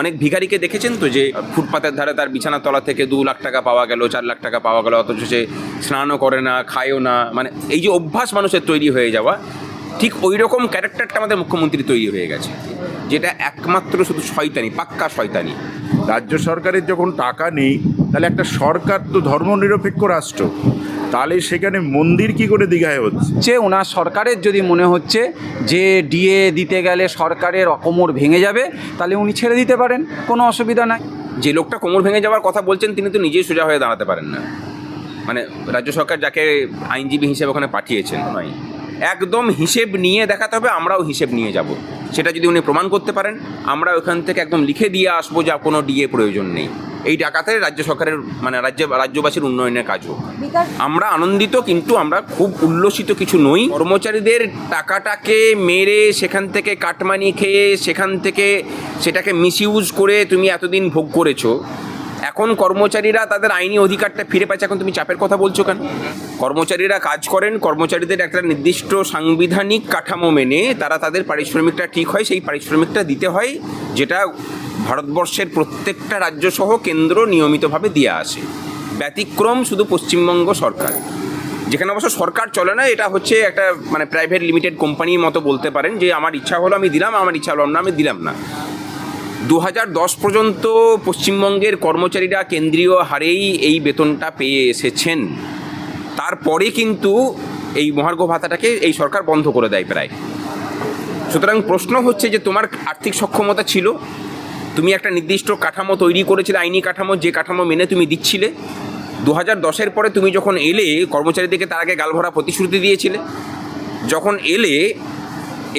অনেক ভিখারিকে দেখেছেন তো যে ফুটপাতের ধারে তার বিছানা তলা থেকে দু লাখ টাকা পাওয়া গেল, চার লাখ টাকা পাওয়া গেল, অথচ সে স্নানও করে না, খায়ও না। মানে এই যে অভ্যাস মানুষের তৈরি হয়ে যাওয়া, ঠিক ওই রকম ক্যারেক্টারটা আমাদের মুখ্যমন্ত্রী তৈরি হয়ে গেছে, যেটা একমাত্র শুধু শয়তানি, পাক্কা শয়তানি। রাজ্য সরকারের যখন টাকা নেই, তাহলে একটা সরকার তো ধর্মনিরপেক্ষ রাষ্ট্র। তাহলে সেখানে মন্দির কি করে দীঘায় হচ্ছে? ওনার সরকারের যদি মনে হচ্ছে যে ডিএ দিতে গেলে সরকারের অকমর ভেঙে যাবে তাহলে উনি ছেড়ে দিতে পারেন কোনো অসুবিধা নাই। যে লোকটা কোমর ভেঙে যাওয়ার কথা বলছেন তিনি তো নিজেই সোজা হয়ে দাঁড়াতে পারেন না। মানে রাজ্য সরকার যাকে আইনজীবী হিসেবে ওখানে পাঠিয়েছেন নয়। একদম হিসেব নিয়ে দেখাতে হবে আমরাও হিসেব নিয়ে যাব। সেটা যদি উনি প্রমাণ করতে পারেন আমরা ওখান থেকে একদম লিখে দিয়ে আসব যা কোনো ডিএ প্রয়োজন নেই। এই টাকাতে রাজ্য সরকারের মানে রাজ্য রাজ্যবাসীর উন্নয়নের কাজ হোক আমরা আনন্দিত কিন্তু আমরা খুব উল্লসিত কিছু নই। কর্মচারীদের টাকাটাকে মেরে সেখান থেকে কাটমানি খেয়ে সেখান থেকে সেটাকে মিসইউজ করে তুমি এতদিন ভোগ করেছ। এখন কর্মচারীরা তাদের আইনি অধিকারটা ফিরে পাচ্ছে। এখন তুমি চাপের কথা বলছো কেন? কর্মচারীরা কাজ করেন, কর্মচারীদের একটা নির্দিষ্ট সাংবিধানিক কাঠামো মেনে তারা তাদের পারিশ্রমিকটা ঠিক হয়, সেই পারিশ্রমিকটা দিতে হয়, যেটা ভারতবর্ষের প্রত্যেকটা রাজ্য সহ কেন্দ্র নিয়মিতভাবে দিয়ে আসে। ব্যতিক্রম শুধু পশ্চিমবঙ্গ সরকার। যেখানে অবশ্য সরকার চলে না, এটা হচ্ছে একটা মানে প্রাইভেট লিমিটেড কোম্পানির মতো বলতে পারেন যে, আমার ইচ্ছা হলো আমি দিলাম, আমার ইচ্ছা হলো না, আমি দিলাম না। দু পর্যন্ত পশ্চিমবঙ্গের কর্মচারীরা কেন্দ্রীয় হারেই এই বেতনটা পেয়ে এসেছেন। তারপরে কিন্তু এই মহার্ঘ ভাতাটাকে এই সরকার বন্ধ করে দেয় প্রায়। সুতরাং প্রশ্ন হচ্ছে যে তোমার আর্থিক সক্ষমতা ছিল, তুমি একটা নির্দিষ্ট কাঠামো তৈরি করেছিলে, আইনি কাঠামো, যে কাঠামো মেনে তুমি দিচ্ছিলে। দু হাজার দশের পরে তুমি যখন এলে, কর্মচারীদেরকে তার আগে গালভরা প্রতিশ্রুতি দিয়েছিলে। যখন এলে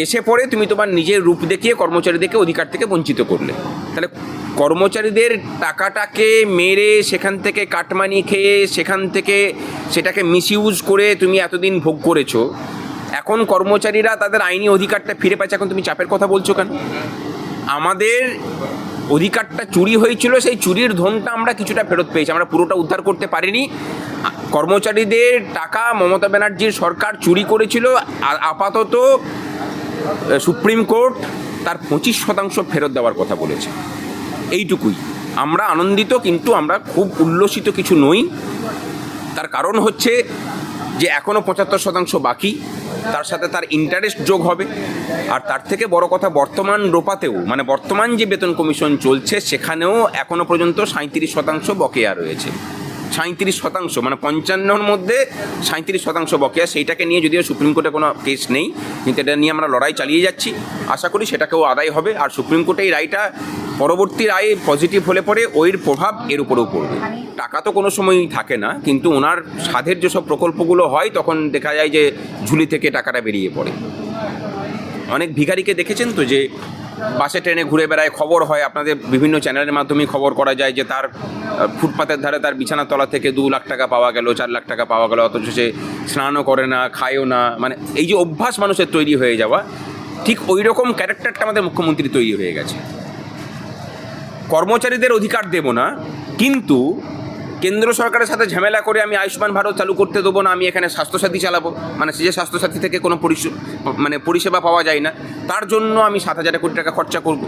এসে পরে তুমি তোমার নিজের রূপ দেখিয়ে কর্মচারীদেরকে অধিকার থেকে বঞ্চিত করলে। তাহলে কর্মচারীদের টাকাটাকে মেরে সেখান থেকে কাটমানি খেয়ে সেখান থেকে সেটাকে মিসইউজ করে তুমি এতদিন ভোগ করেছ, এখন কর্মচারীরা তাদের আইনি অধিকারটা ফিরে পাচ্ছে। এখন তুমি চাপের কথা বলছো কেন? আমাদের অধিকারটা চুরি হয়েছিল, সেই চুরির ধনটা আমরা কিছুটা ফেরত পেয়েছি। আমরা পুরোটা উদ্ধার করতে পারিনি। কর্মচারীদের টাকা মমতা ব্যানার্জির সরকার চুরি করেছিল। আপাতত সুপ্রিম কোর্ট তার পঁচিশ শতাংশ ফেরত দেওয়ার কথা বলেছে। এইটুকুই। আমরা আনন্দিত, কিন্তু আমরা খুব উল্লসিত কিছু নই। তার কারণ হচ্ছে যে এখনও পঁচাত্তর শতাংশ বাকি। তার সাথে তার ইন্টারেস্ট যোগ হবে। আর তার থেকে বড় কথা, বর্তমান রোপাতেও মানে বর্তমান যে বেতন কমিশন চলছে, সেখানেও এখনও পর্যন্ত সাঁত্রিশ শতাংশ বকেয়া রয়েছে। সাঁত্রিশ শতাংশ মানে পঞ্চান্নর মধ্যে সাঁত্রিশ শতাংশ বকেয়া। সেইটাকে নিয়ে যদিও সুপ্রিম কোর্টে কোনো কেস নেই, কিন্তু এটা নিয়ে আমরা লড়াই চালিয়ে যাচ্ছি। আশা করি সেটাকেও আদায় হবে, আর সুপ্রিম কোর্টে এই রায়টা পরবর্তী রায়ে পজিটিভ হলে পরে ওইর প্রভাব এর উপরেও পড়বে। টাকা তো কোনো সময়ই থাকে না, কিন্তু ওনার সাধের যেসব প্রকল্পগুলো হয়, তখন দেখা যায় যে ঝুলি থেকে টাকাটা বেরিয়ে পড়ে। অনেক ভিখারিকে দেখেছেন তো যে বাসে, ট্রেনে ঘুরে বেড়ায় খবর হয়, আপনাদের বিভিন্ন চ্যানেলের মাধ্যমে খবর করা যায় যে তার ফুটপাতের ধারে তার বিছানা তলা থেকে দু লাখ টাকা পাওয়া গেল, চার লাখ টাকা পাওয়া গেল, অথচ সে স্নানও করে না, খায়ও না মানে এই যে অভ্যাস মানুষের তৈরি হয়ে যাওয়া, ঠিক ওই রকম ক্যারেক্টারটা আমাদের মুখ্যমন্ত্রী তৈরি হয়ে গেছে। কর্মচারীদের অধিকার দেব না, কিন্তু কেন্দ্র সরকারের সাথে ঝামেলা করে আমি আয়ুষ্মান ভারত চালু করতে দেবো না, আমি এখানে স্বাস্থ্যসাথী চালাবো। মানে সে যে স্বাস্থ্যসাথী থেকে কোনো মানে পরিষেবা পাওয়া যায় না, তার জন্য আমি সাত হাজার কোটি টাকা খরচা করব।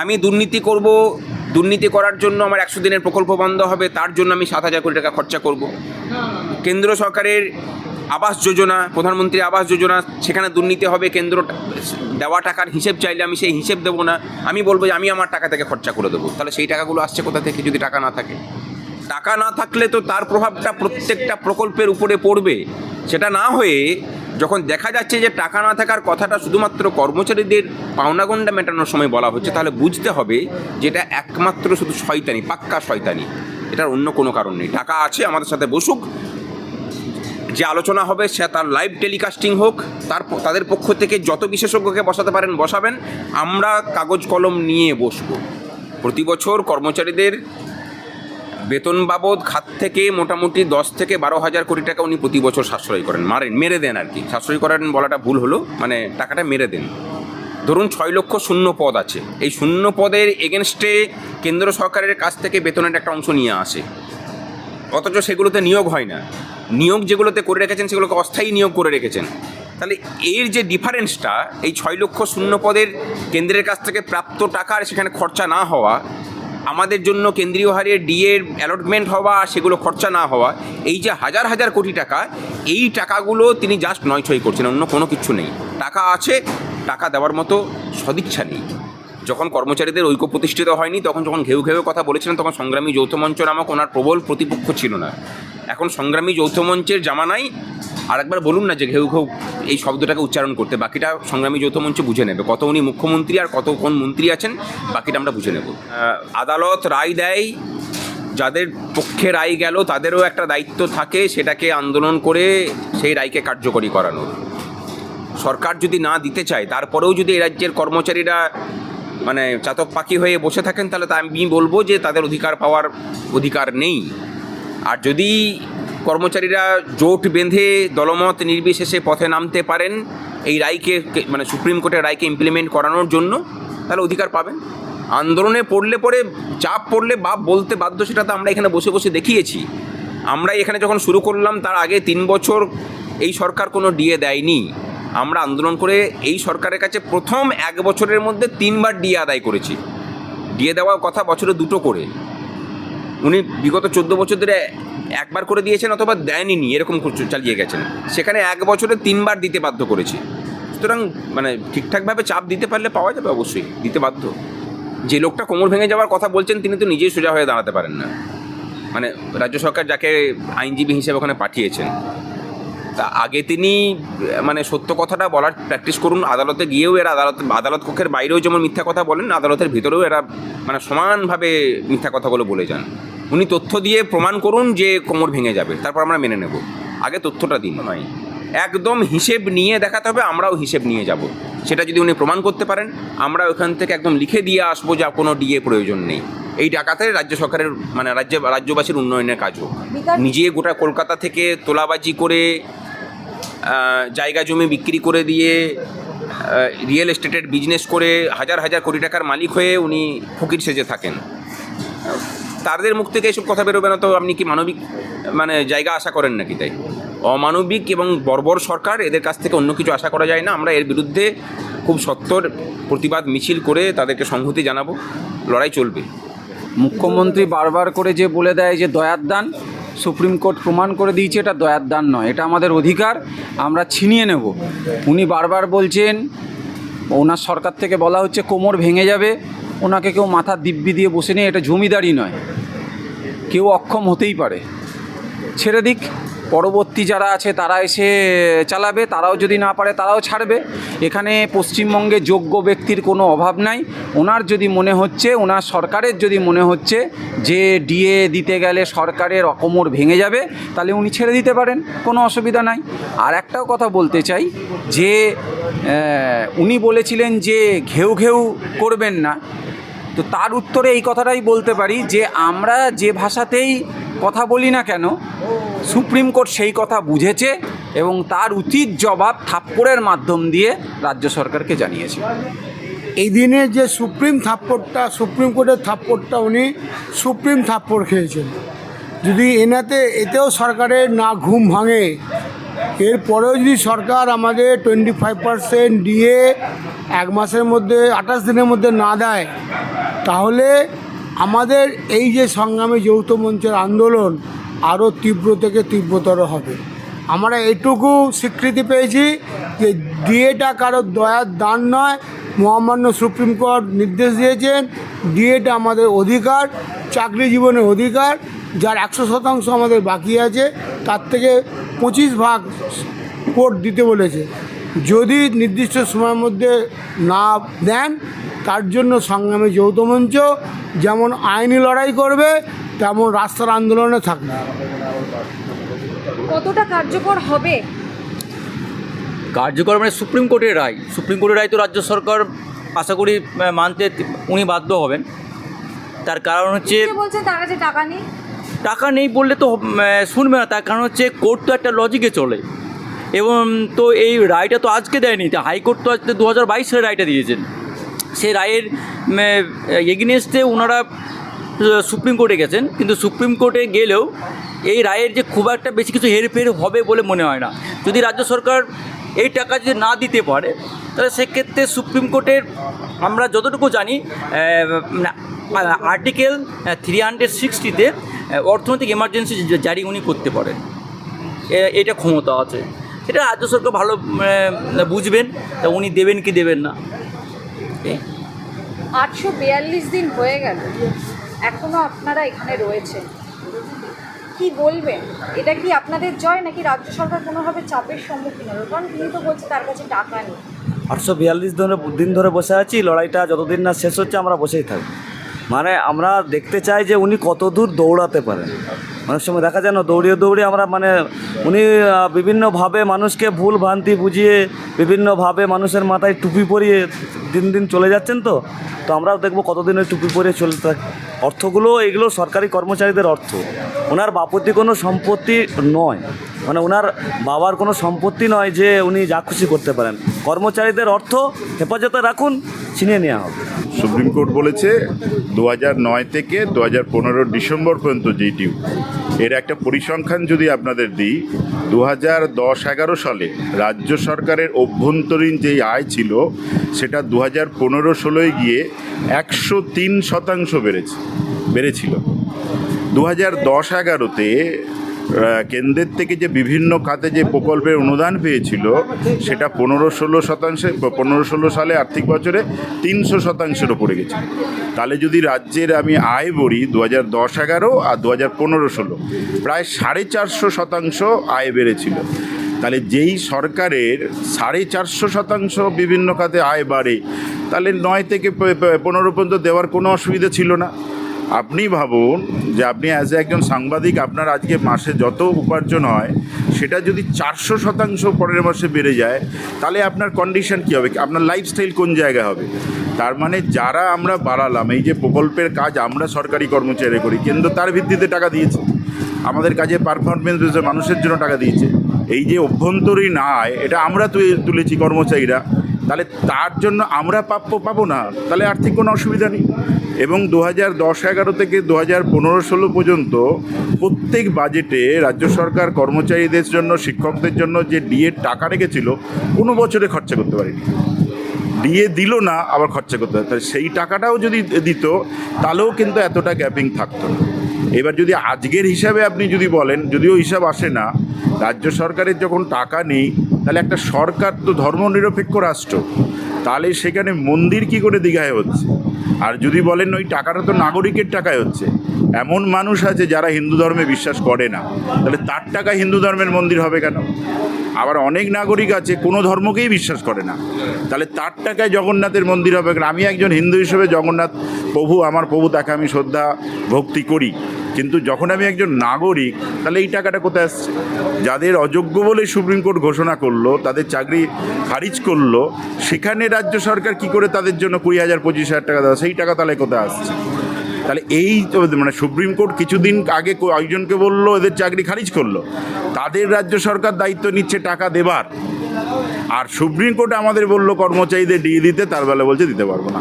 আমি দুর্নীতি করব, দুর্নীতি করার জন্য আমার একশো দিনের প্রকল্প বন্ধ হবে, তার জন্য আমি সাত হাজার কোটি টাকা খরচা করব। কেন্দ্র সরকারের আবাস যোজনা, প্রধানমন্ত্রী আবাস যোজনা, সেখানে দুর্নীতি হবে, কেন্দ্র দেওয়া টাকার হিসেব চাইলে আমি সেই হিসেব দেবো না। আমি বলব যে আমি আমার টাকা থেকে খরচা করে দেবো। তাহলে সেই টাকাগুলো আসছে কোথা থেকে? যদি টাকা না থাকে। টাকা না থাকলে তো তার প্রভাবটা প্রত্যেকটা প্রকল্পের উপরে পড়বে। সেটা না হয়ে যখন দেখা যাচ্ছে যে টাকা না থাকার কথাটা শুধুমাত্র কর্মচারীদের পাওনাগণ্ডা মেটানোর সময় বলা হচ্ছে, তাহলে বুঝতে হবে যে এটা একমাত্র শুধু শয়তানি, পাক্কা শয়তানি। এটার অন্য কোনো কারণ নেই। টাকা আছে, আমাদের সাথে বসুক। যে আলোচনা হবে, সে তার লাইভ টেলিকাস্টিং হোক, তার তাদের পক্ষ থেকে যত বিশেষজ্ঞকে বসাতে পারেন, বসাবেন। আমরা কাগজ কলম নিয়ে বসবো। প্রতি বছর কর্মচারীদের বেতন বাবদ খাত থেকে মোটামুটি দশ থেকে বারো হাজার কোটি টাকা উনি প্রতি বছর সাশ্রয় করেন। মারেন, মেরে দেন আর কি। সাশ্রয় করেন বলাটা ভুল হলো মানে টাকাটা মেরে দেন। ধরুন ছয় লক্ষ শূন্য পদ আছে। এই শূন্য পদের এগেনস্টে কেন্দ্র সরকারের কাছ থেকে বেতনের একটা অংশ নিয়ে আসে। অথচ সেগুলোতে নিয়োগ হয় না। নিয়োগ যেগুলোতে করে রেখেছেন, সেগুলোকে অস্থায়ী নিয়োগ করে রেখেছেন। তাহলে এর যে ডিফারেন্সটা, এই ছয় লক্ষ শূন্য পদের কেন্দ্রের কাছ থেকে প্রাপ্ত টাকার সেখানে খরচা না হওয়া আমাদের জন্য কেন্দ্রীয় হারে ডিএর অ্যালটমেন্ট হওয়া, সেগুলো খরচা না হওয়া, এই যে হাজার হাজার কোটি টাকা, এই টাকাগুলো তিনি জাস্ট নয় ছয় করছেন, অন্য কোনো কিছু নেই। টাকা আছে, টাকা দেওয়ার মতো সদিচ্ছা নেই। যখন কর্মচারীদের ঐক্য প্রতিষ্ঠিত হয়নি, তখন যখন ঘেউ ঘেউ কথা বলেছিলেন, তখন সংগ্রামী যৌথ মঞ্চ নামক ওনার প্রবল প্রতিপক্ষ ছিল না। এখন সংগ্রামী যৌথ মঞ্চের জামানাই আর একবার বলুন না যে ঘেউ ঘেউ এই শব্দটাকে উচ্চারণ করতে, বাকিটা সংগ্রামী যৌথ মঞ্চ বুঝে নেবে। কত উনি মুখ্যমন্ত্রী আর কত কোন মন্ত্রী আছেন, বাকিটা আমরা বুঝে নেব। আদালত রায় দেয়, যাদের পক্ষে রায় গেল, তাদেরও একটা দায়িত্ব থাকে সেটাকে আন্দোলন করে সেই রায়কে কার্যকরী করানোর। সরকার যদি না দিতে চায়, তারপরেও যদি এই রাজ্যের কর্মচারীরা মানে চাতক পাখি হয়ে বসে থাকেন, তাহলে তা আমি বলব যে তাদের অধিকার পাওয়ার অধিকার নেই। আর যদি কর্মচারীরা জোট বেঁধে দলমত নির্বিশেষে পথে নামতে পারেন, এই রায়কে মানে সুপ্রিম কোর্টের রায়কে ইমপ্লিমেন্ট করানোর জন্য, তাহলে অধিকার পাবেন। আন্দোলনে পড়লে পরে, চাপ পড়লে বা বলতে বাধ্য, সেটা তো আমরা এখানে বসে বসে দেখিয়েছি। আমরা এখানে যখন শুরু করলাম, তার আগে তিন বছর এই সরকার কোনো ডিএ দেয়নি। আমরা আন্দোলন করে এই সরকারের কাছে প্রথম এক বছরের মধ্যে তিনবার ডিএ আদায় করেছি। ডিএ দেওয়ার কথা বছরে দুটো করে। উনি বিগত চোদ্দ বছর ধরে একবার করে দিয়েছেন অথবা দেয়নি এরকম চালিয়ে গেছেন। সেখানে এক বছরে তিনবার দিতে বাধ্য করেছি। সুতরাং মানে ঠিকঠাকভাবে চাপ দিতে পারলে পাওয়া যাবে অবশ্যই, দিতে বাধ্য। যে লোকটা কোমর ভেঙে যাওয়ার কথা বলছেন, তিনি তো নিজেই সোজা হয়ে দাঁড়াতে পারেন না। মানে রাজ্য সরকার যাকে আইনজীবী হিসেবে ওখানে পাঠিয়েছেন তা আগে তিনি মানে সত্য কথাটা বলার প্র্যাকটিস করুন, আদালতে গিয়েও এরা আদালত আদালত কক্ষের বাইরেও যেমন মিথ্যা কথা বলেন, আদালতের ভিতরেও এরা মানে সমানভাবে মিথ্যা কথাগুলো বলে যান। উনি তথ্য দিয়ে প্রমাণ করুন যে কোমর ভেঙে যাবে, তারপর আমরা মেনে নেব। আগে তথ্যটা দিন নয় একদম হিসেব নিয়ে দেখাতে হবে, আমরাও হিসেব নিয়ে যাব। সেটা যদি উনি প্রমাণ করতে পারেন, আমরা ওখান থেকে একদম লিখে দিয়ে আসব যে কোনো ডিএ প্রয়োজন নেই। এই টাকাতে রাজ্য সরকারের মানে রাজ্য, রাজ্যবাসীর উন্নয়নের কাজ হোক নিজে গোটা কলকাতা থেকে তোলাবাজি করে জায়গা জমি বিক্রি করে দিয়ে রিয়েল এস্টেটের বিজনেস করে হাজার হাজার কোটি টাকার মালিক হয়ে উনি ফকির সেজে থাকেন। তাদের মুখ থেকে এসব কথা বেরোবে না তো আপনি কি মানবিক মানে জায়গা আশা করেন নাকি তাই? অমানবিক এবং বর্বর সরকার এদের কাছ থেকে অন্য কিছু আশা করা যায় না। আমরা এর বিরুদ্ধে খুব সত্তর প্রতিবাদ মিছিল করে তাদেরকে সংহতি জানাব। লড়াই চলবে। মুখ্যমন্ত্রী বারবার করে যে বলে দেয় যে দয়ার দান, সুপ্রিম কোর্ট প্রমাণ করে দিয়েছে এটা দয়ার দান নয়, এটা আমাদের অধিকার, আমরা ছিনিয়ে নেব। উনি বারবার বলছেন, ওনার সরকার থেকে বলা হচ্ছে কোমর ভেঙে যাবে, ওনাকে কেউ মাথা দিব্যি দিয়ে বসে নেই, এটা জমিদারি নয়। কেউ অক্ষম হতেই পারে। ছেড়ে দিক। পরবর্তী যারা আছে, তারা এসে চালাবে, তারাও যদি না পারে, তারাও ছাড়বে। এখানে পশ্চিমবঙ্গে যোগ্য ব্যক্তির কোনো অভাব নাই। ওনার যদি মনে হচ্ছে, ওনার সরকারের যদি মনে হচ্ছে যে ডিএ দিতে গেলে সরকারের অকমর ভেঙে যাবে, তাহলে উনি ছেড়ে দিতে পারেন, কোনো অসুবিধা নাই। আর একটাও কথা বলতে চাই যে উনি বলেছিলেন যে, ঘেউ ঘেউ করবেন না। তো তার উত্তরে এই কথাটাই বলতে পারি যে আমরা যে ভাষাতেই কথা বলি না কেন, সুপ্রিম কোর্ট সেই কথা বুঝেছে এবং তার উচিত জবাব থাপ্পড়ের মাধ্যম দিয়ে রাজ্য সরকারকে জানিয়েছে। এই দিনে যে সুপ্রিম থাপ্পড়টা, সুপ্রিম কোর্টের থাপ্পড়টা উনি সুপ্রিম থাপ্পড় খেয়েছেন। যদি এনাতে, এতেও সরকারের না ঘুম ভাঙে এরপরেও যদি সরকার আমাদের টোয়েন্টি ফাইভ পার্সেন্ট দিয়ে এক মাসের মধ্যে, আঠাশ দিনের মধ্যে না দেয়, তাহলে আমাদের এই যে সংগ্রামী যৌথ মঞ্চের আন্দোলন আরও তীব্র থেকে তীব্রতর হবে। আমরা এটুকু স্বীকৃতি পেয়েছি যে ডিএটা কারও দয়ার দান নয়, মহামান্য সুপ্রিম কোর্ট নির্দেশ দিয়েছেন, ডিএটা আমাদের অধিকার, চাকরি জীবনের অধিকার যার একশো শতাংশ আমাদের বাকি আছে তার থেকে পঁচিশ ভাগ কোর্ট দিতে বলেছে। যদি নির্দিষ্ট সময়ের মধ্যে না দেন তার জন্য সংগ্রামী যৌথ মঞ্চ যেমন আইনি লড়াই করবে তেমন রাস্তার আন্দোলনে থাকবে। কতটা কার্যকর হবে? কার্যকর মানে সুপ্রিম কোর্টের রায়। সুপ্রিম কোর্টের রায় তো রাজ্য সরকার আশা করি মানতে উনি বাধ্য হবেন। তার কারণ হচ্ছে যে বলছেন তার কাছে টাকা নেই? টাকা নেই বললে তো শুনবে না। তার কারণ হচ্ছে কোর্ট তো একটা লজিকে চলে। এবং তো এই রায়টা তো আজকে দেয়নি। তা হাইকোর্ট তো আজকে দু হাজার বাইশ সালে রায়টা দিয়েছেন। সেই রায়ের এগেনিস্টে ওনারা সুপ্রিম কোর্টে গেছেন। কিন্তু সুপ্রিম কোর্টে গেলেও এই রায়ের যে খুব একটা বেশি কিছু হেরফের হবে বলে মনে হয় না। যদি রাজ্য সরকার এই টাকা যদি না দিতে পারে, তাহলে সেক্ষেত্রে সুপ্রিম কোর্টের আমরা যতটুকু জানি আর্টিকেল থ্রি হান্ড্রেড সিক্সটিতে অর্থনৈতিক এমার্জেন্সি জারি উনি করতে পারেন। এটা ক্ষমতা আছে। সেটা রাজ্য সরকার ভালো বুঝবেন তা উনি দেবেন কি দেবেন না। আটশো বিয়াল্লিশ দিন হয়ে গেল। এখনও আপনারা এখানে রয়েছেন। কি বলবেন? এটা কি আপনাদের জয় নাকি রাজ্য সরকার কোনোভাবে চাপের সম্মুখীন হলো কারণ তিনি তো বলছে তার কাছে টাকা নেই। আটশো বিয়াল্লিশ ধরে দিন ধরে বসে আছি লড়াইটা যতদিন না শেষ হচ্ছে আমরা বসেই থাকব। মানে আমরা দেখতে চাই যে উনি কত দূর দৌড়াতে পারেন অনেক সময় দেখা যায় না, দৌড়িয়ে দৌড়িয়ে আমরা মানে উনি বিভিন্নভাবে মানুষকে ভুল ভ্রান্তি বুঝিয়ে, বিভিন্নভাবে মানুষের মাথায় টুপি পরিয়ে দিন দিন চলে যাচ্ছেন তো। তো আমরাও দেখব কতদিন ওই টুপি পরিয়ে চলে থাকে অর্থগুলো এগুলো সরকারি কর্মচারীদের অর্থ। ওনার বাপতি কোনো সম্পত্তি নয়। মানে ওনার বাবার কোনো সম্পত্তি নয় যে উনি যা খুশি করতে পারেন। কর্মচারীদের অর্থ হেফাজতে রাখুন, ছিনিয়ে নেওয়া হবে। সুপ্রিম কোর্ট বলেছে দু নয় থেকে দু হাজার পনেরো ডিসেম্বর পর্যন্ত যে ডিউ এর একটা পরিসংখ্যান যদি আপনাদের দিই, দু হাজার দশ এগারো সালে রাজ্য সরকারের অভ্যন্তরীণ যেই আয় ছিল, সেটা দু হাজার পনেরো ষোলোয় গিয়ে একশো তিন শতাংশ বেড়েছে, বেড়েছিল। দু হাজার দশ এগারোতে কেন্দ্রের থেকে যে বিভিন্ন খাতে যে প্রকল্পের অনুদান পেয়েছিল, সেটা পনেরো ষোলো শতাংশে, পনেরো ষোলো সালে আর্থিক বছরে তিনশো শতাংশের ওপরে গেছে। তাহলে যদি রাজ্যের আমি আয় বলি দু হাজার দশ এগারো আর দু হাজার পনেরো ষোলো, প্রায় সাড়ে চারশো শতাংশ আয় বেড়েছিল। তাহলে যেই সরকারের সাড়ে চারশো শতাংশ বিভিন্ন খাতে আয় বাড়ে, তাহলে নয় থেকে পনেরো পর্যন্ত দেওয়ার কোনো অসুবিধা ছিল না। আপনি ভাবুন যে আপনি অ্যাজ একজন সাংবাদিক আপনার আজকে মাসে যত উপার্জন হয়, সেটা যদি চারশো শতাংশ পরের মাসে বেড়ে যায়, তাহলে আপনার কন্ডিশন কী হবে? আপনার লাইফস্টাইল কোন জায়গায় হবে? তার মানে যারা আমরা বাড়ালাম, এই যে প্রকল্পের কাজ আমরা সরকারি কর্মচারী করি, কেন্দ্র তার ভিত্তিতে টাকা দিয়েছে। আমাদের কাজে পারফরমেন্স বেসে মানুষের জন্য টাকা দিয়েছে। এই যে অভ্যন্তরীণ আয়, এটা আমরা তুলে- তুলেছি কর্মচারীরা। তাহলে তার জন্য আমরা প্রাপ্য পাবো না, তাহলে আর্থিক কোনো অসুবিধা নেই। এবং দু হাজার দশ এগারো থেকে দু হাজার পনেরো ষোলো পর্যন্ত প্রত্যেক বাজেটে রাজ্য সরকার কর্মচারীদের জন্য, শিক্ষকদের জন্য যে ডিএর টাকা রেখেছিল, কোনো বছরে খরচা করতে পারেনি। দিয়ে দিল না, আবার খরচা করতে তাহলে সেই টাকাটাও যদি দিত, তাহলেও কিন্তু এতটা গ্যাপিং থাকতো না। এবার যদি আজকের হিসাবে আপনি যদি বলেন, যদিও হিসাব আসে না, রাজ্য সরকারের যখন টাকা নেই তাহলে একটা সরকার তো ধর্মনিরপেক্ষ রাষ্ট্র, তাহলে সেখানে মন্দির কি করে দীঘায় হচ্ছে? আর যদি বলেন ওই টাকাটা তো নাগরিকের টাকায় হচ্ছে, এমন মানুষ আছে যারা হিন্দু ধর্মে বিশ্বাস করে না, তাহলে তার টাকা হিন্দু ধর্মের মন্দির হবে কেন? আবার অনেক নাগরিক আছে, কোনো ধর্মকেই বিশ্বাস করে না, তাহলে তার টাকায় জগন্নাথের মন্দির হবে আমি একজন হিন্দু হিসেবে জগন্নাথ প্রভু, আমার প্রভু তাকে আমি শ্রদ্ধা, ভক্তি করি। কিন্তু যখন আমি একজন নাগরিক, তাহলে এই টাকাটা কোথায় আসছে? যাদের অযোগ্য বলে সুপ্রিম কোর্ট ঘোষণা করল, তাদের চাকরি খারিজ করল, সেখানে রাজ্য সরকার কি করে তাদের জন্য কুড়ি হাজার, পঁচিশ হাজার টাকা দেওয়া, সেই টাকা তাহলে কোথায় আসছে? তাহলে এই মানে সুপ্রিম কোর্ট কিছুদিন আগে একজনকে বলল, এদের চাকরি খারিজ করল। তাদের রাজ্য সরকার দায়িত্ব নিচ্ছে টাকা দেবার। আর সুপ্রিম কোর্ট আমাদের বলল, কর্মচারীদের দিয়ে দিতে। তার বেলা বলছে, দিতে পারব না।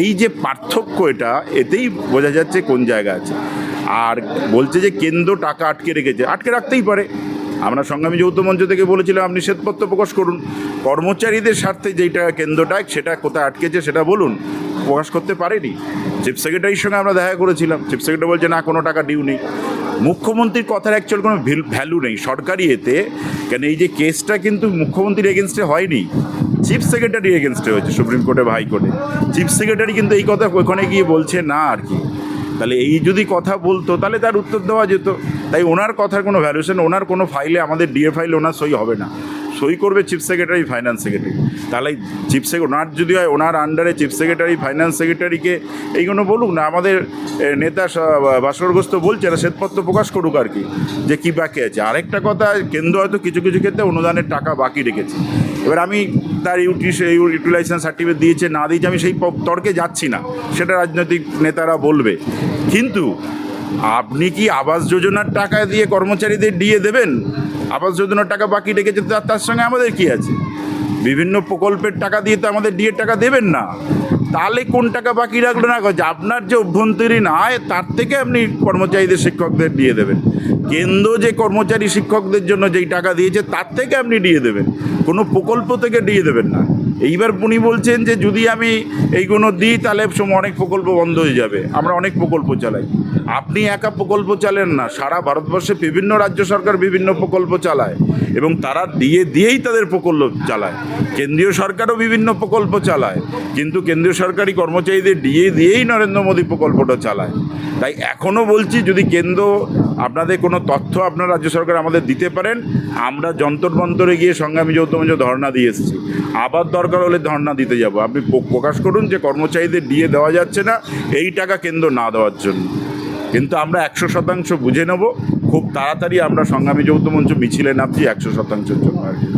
এই যে পার্থক্য এটা, এতেই বোঝা যাচ্ছে কোন জায়গা আছে। আর বলছে যে কেন্দ্র টাকা আটকে রেখেছে। আটকে রাখতেই পারে। আমরা সংগ্রামী যৌথ মঞ্চ থেকে বলেছিলাম, আপনি শ্বেতপত্র প্রকাশ করুন। কর্মচারীদের স্বার্থে যেটা কেন্দ্রটা সেটা কোথায় আটকেছে সেটা বলুন। প্রকাশ করতে পারেনি। চিফ সেক্রেটারির সঙ্গে আমরা দেখা করেছিলাম। চিফ সেক্রেটারি বলছে, না, কোনো টাকা ডিউ নেই। মুখ্যমন্ত্রীর কথার অ্যাকচুয়াল কোনো ভ্যালু নেই। সরকারি এতে, কেন এই যে কেসটা কিন্তু মুখ্যমন্ত্রীর এগেনস্টে হয়নি। চিফ সেক্রেটারি এগেনস্টে হয়েছে সুপ্রিম কোর্টে বা হাইকোর্টে। চিফ সেক্রেটারি কিন্তু এই কথা ওখানে গিয়ে বলছে, না, আর কি। তাহলে এই যদি কথা বলতো, তাহলে তার উত্তর দেওয়া যেত। তাই ওনার কথার কোনো ভ্যালুয়েশন ওনার কোনো ফাইলে আমাদের ডিএ ফাইলে ওনার সই হবে না। সই করবে চিফ সেক্রেটারি ফাইন্যান্স সেক্রেটারি তাহলে চিফ সেক্রেটারি ওনার যদি হয়, ওনার আন্ডারে চিফ সেক্রেটারি ফাইন্যান্স সেক্রেটারিকে এইগুলো বলুক না, আমাদের নেতা বাসরগ্রস্ত বলছে না, শ্বেতপত্র প্রকাশ করুক আর কি, যে কী বাকি আছে। আরেকটা কথা, কেন্দ্র হয়তো কিছু কিছু ক্ষেত্রে অনুদানের টাকা বাকি রেখেছে। এবার আমি তার ইউটিস ইউটিলাইজেশন সার্টিফিকেট দিয়েছে, না দিয়েছে, আমি সেই তর্কে যাচ্ছি না, সেটা রাজনৈতিক নেতারা বলবে। কিন্তু, আপনি কি আবাস যোজনার টাকা দিয়ে কর্মচারীদের দিয়ে দেবেন? আবাস যোজনার টাকা বাকি রেখেছে তার তার সঙ্গে আমাদের কি আছে? বিভিন্ন প্রকল্পের টাকা দিয়ে তো আমাদের ডিএর টাকা দেবেন না। তাহলে কোন টাকা বাকি রাখল না? আপনার যে অভ্যন্তরীণ আয়, তার থেকে আপনি কর্মচারীদের শিক্ষকদের দিয়ে দেবেন। কেন্দ্র যে কর্মচারী শিক্ষকদের জন্য যেই টাকা দিয়েছে, তার থেকে আপনি দিয়ে দেবেন। কোনো প্রকল্প থেকে দিয়ে দেবেন না। এইবার উনি বলছেন যে যদি আমি এইগুলো দিই, তাহলে অনেক প্রকল্প বন্ধ হয়ে যাবে। আমরা অনেক প্রকল্প চালাই। আপনি একা প্রকল্প চালেন না। সারা ভারতবর্ষে বিভিন্ন রাজ্য সরকার বিভিন্ন প্রকল্প চালায় এবং তারা দিয়ে দিয়েই তাদের প্রকল্প চালায়। কেন্দ্রীয় সরকারও বিভিন্ন প্রকল্প চালায়, কিন্তু কেন্দ্রীয় সরকারি কর্মচারীদের দিয়ে দিয়েই নরেন্দ্র মোদী প্রকল্পটা চালায়। তাই এখনও বলছি, যদি কেন্দ্র আপনাদের কোনো তথ্য আপনার রাজ্য সরকার আমাদের দিতে পারেন, আমরা যন্তর মন্তরে গিয়ে সংগ্রামী যৌথ মঞ্চ ধর্ণা দিয়ে এসেছি। আবার দরকার হলে ধর্ণা দিতে যাব। আপনি প্রকাশ করুন যে কর্মচারীদের দিয়ে দেওয়া যাচ্ছে না, এই টাকা কেন্দ্র না দেওয়ার জন্য। কিন্তু আমরা একশো শতাংশ বুঝে নেব। খুব তাড়াতাড়ি আমরা সংগ্রামী যৌথ মঞ্চ মিছিলে নামছি একশো শতাংশের জন্য আর কি।